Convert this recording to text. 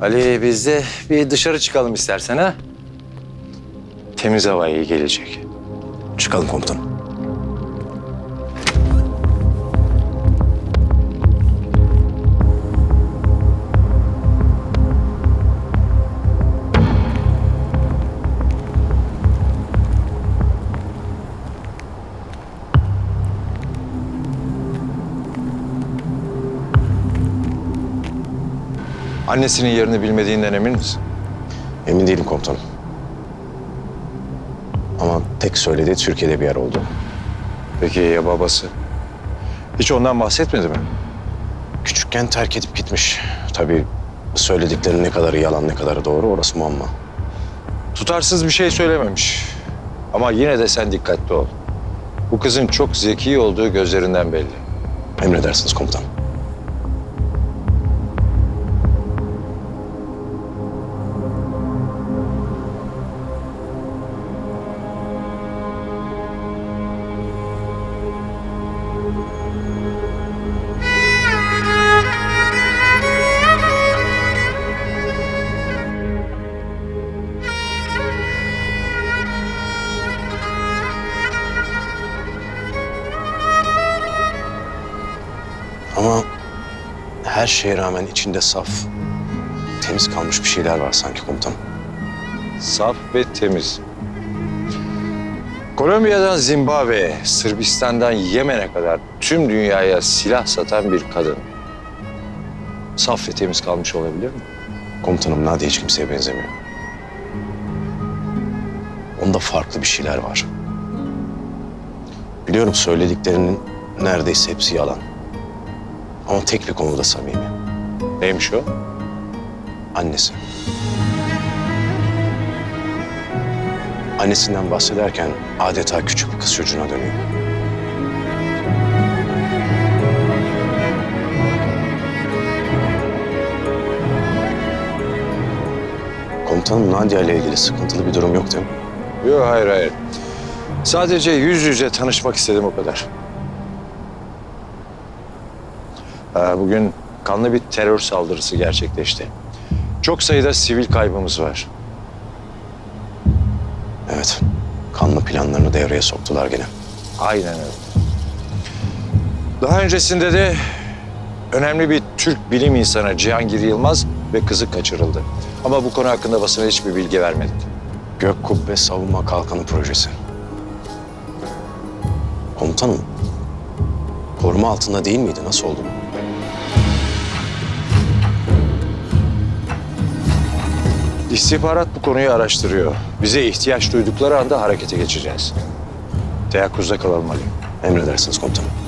Ali biz de bir dışarı çıkalım istersen ha. Temiz hava iyi gelecek. Çıkalım komutanım. Annesinin yerini bilmediğinden emin misin? Emin değilim komutanım. Ama tek söylediği Türkiye'de bir yer oldu. Peki ya babası? Hiç ondan bahsetmedi mi? Küçükken terk edip gitmiş. Tabii söylediklerinin ne kadarı yalan ne kadarı doğru orası muamma. Tutarsız bir şey söylememiş. Ama yine de sen dikkatli ol. Bu kızın çok zeki olduğu gözlerinden belli. Emredersiniz komutanım. Her şeye rağmen içinde saf, temiz kalmış bir şeyler var sanki komutanım. Saf ve temiz. Kolombiya'dan Zimbabwe'ye, Sırbistan'dan Yemen'e kadar tüm dünyaya silah satan bir kadın. Saf ve temiz kalmış olabilir mi? Komutanım Nadia hiç kimseye benzemiyor. Onda farklı bir şeyler var. Biliyorum söylediklerinin neredeyse hepsi yalan. Ama tek bir konuda samimi. Neymiş o? Annesi. Annesinden bahsederken adeta küçük bir kız çocuğuna dönüyor. Komutanım Nadia ile ilgili sıkıntılı bir durum yok değil mi? Yok hayır hayır. Sadece yüz yüze tanışmak istedim o kadar. Bugün kanlı bir terör saldırısı gerçekleşti. Çok sayıda sivil kaybımız var. Evet. Kanlı planlarını devreye soktular gene. Aynen öyle. Daha öncesinde de önemli bir Türk bilim insanı Cihangir Yılmaz ve kızı kaçırıldı. Ama bu konu hakkında basına hiçbir bilgi vermedik. Gök Kubbe Savunma Kalkanı Projesi. Komutanım, koruma altında değil miydi? Nasıl oldu bu? İstihbarat bu konuyu araştırıyor. Bize ihtiyaç duydukları anda harekete geçeceğiz. Teyakkuzda kalalım Ali. Emredersiniz komutanım.